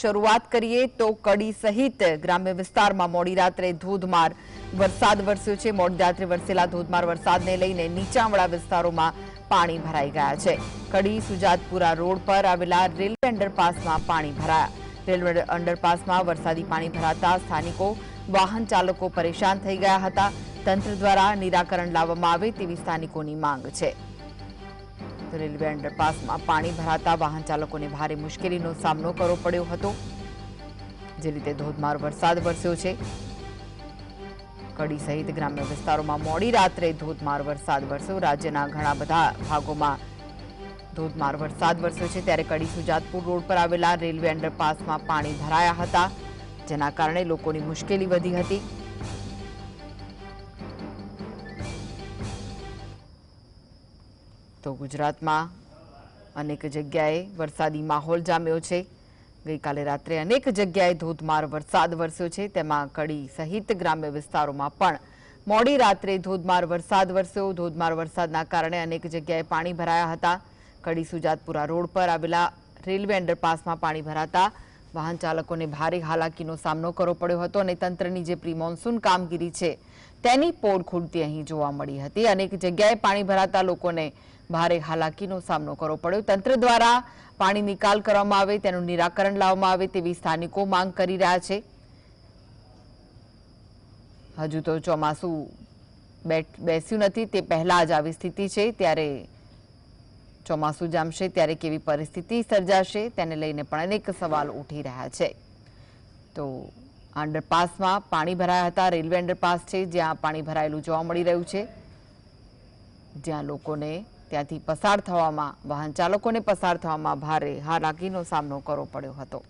શરૂઆત કરીએ તો કડી સહિત ગ્રામ્ય વિસ્તારમાં મોડી રાત્રે ધોધમાર વરસાદ વરસ્યો છે. મોડી રાત્રે વરસેલા ધોધમાર વરસાદને લઈને નીચાણવાળા વિસ્તારોમાં પાણી ભરાઈ ગયા છે. કડી સુજાતપુરા રોડ પર આવેલા રેલવે અંડરપાસમાં પાણી ભરાયા. રેલવે અંડરપાસમાં વરસાદી પાણી ભરાતા સ્થાનિકો, વાહન ચાલકો પરેશાન થઈ ગયા હતા. તંત્ર દ્વારા નિરાકરણ લાવવામાં આવે તેવી સ્થાનિકોની માંગ છે. તો રેલવે અંડરપાસમાં પાણી ભરાતા વાહન ચાલકોને ભારે મુશ્કેલીનો સામનો કરવો પડ્યો હતો. જે રીતે ધોધમાર વરસાદ વરસ્યો છે. કડી સહિત ગ્રામ્ય વિસ્તારોમાં મોડી રાત્રે ધોધમાર વરસાદ વરસ્યો. રાજ્યના ઘણા બધા ભાગોમાં ધોધમાર વરસાદ વરસ્યો છે. ત્યારે કડી સુજાતપુર રોડ પર આવેલા રેલવે અંડરપાસમાં પાણી ભરાયા હતા, જેના કારણે લોકોની મુશ્કેલી વધી હતી. તો ગુજરાતમાં અનેક જગ્યાએ વરસાદી માહોલ જામ્યો છે. ગઈકાલે રાત્રે અનેક જગ્યાએ ધોધમાર વરસાદ વરસ્યો છે. તેમાં કડી સહિત ગ્રામ્ય વિસ્તારોમાં પણ મોડી રાત્રે ધોધમાર વરસાદ વરસ્યો. ધોધમાર વરસાદના કારણે અનેક જગ્યાએ પાણી ભરાયા હતા. કડી સુજાતપુરા રોડ પર આવેલા રેલવે અંડરપાસમાં પાણી ભરાતા વાહન ચાલકોને ભારે હાલાકીનો સામનો કરવો પડ્યો હતો અને તંત્રની જે પ્રી મોન્સૂન કામગીરી છે, તેની પોળ ખૂલતી અહીં જોવા મળી હતી. અનેક જગ્યાએ પાણી ભરાતા લોકોને ભારે હાલાકીનો સામનો કરવો પડ્યો. તંત્ર દ્વારા પાણી નિકાલ કરવામાં આવે, તેનું નિરાકરણ લાવવામાં આવે તેવી સ્થાનિકો માંગ કરી રહ્યા છે. હજુ તો ચોમાસું બેસ્યું નથી, તે પહેલા જ આવી સ્થિતિ છે. ત્યારે ચોમાસું જામશે ત્યારે કેવી પરિસ્થિતિ સર્જાશે તેને લઈને પણ અનેક સવાલ ઉઠી રહ્યા છે. તો અંડરપાસમાં પાણી ભરાયા હતા, રેલવે અંડરપાસ છે, જ્યાં પાણી ભરાયેલું જોવા મળી રહ્યું છે. જ્યાં લોકોને ત્યાંથી પસાર થવામાં, વાહન ચાલકોને પસાર થવામાં ભારે હાલાકીનો સામનો કરવો પડ્યો હતો.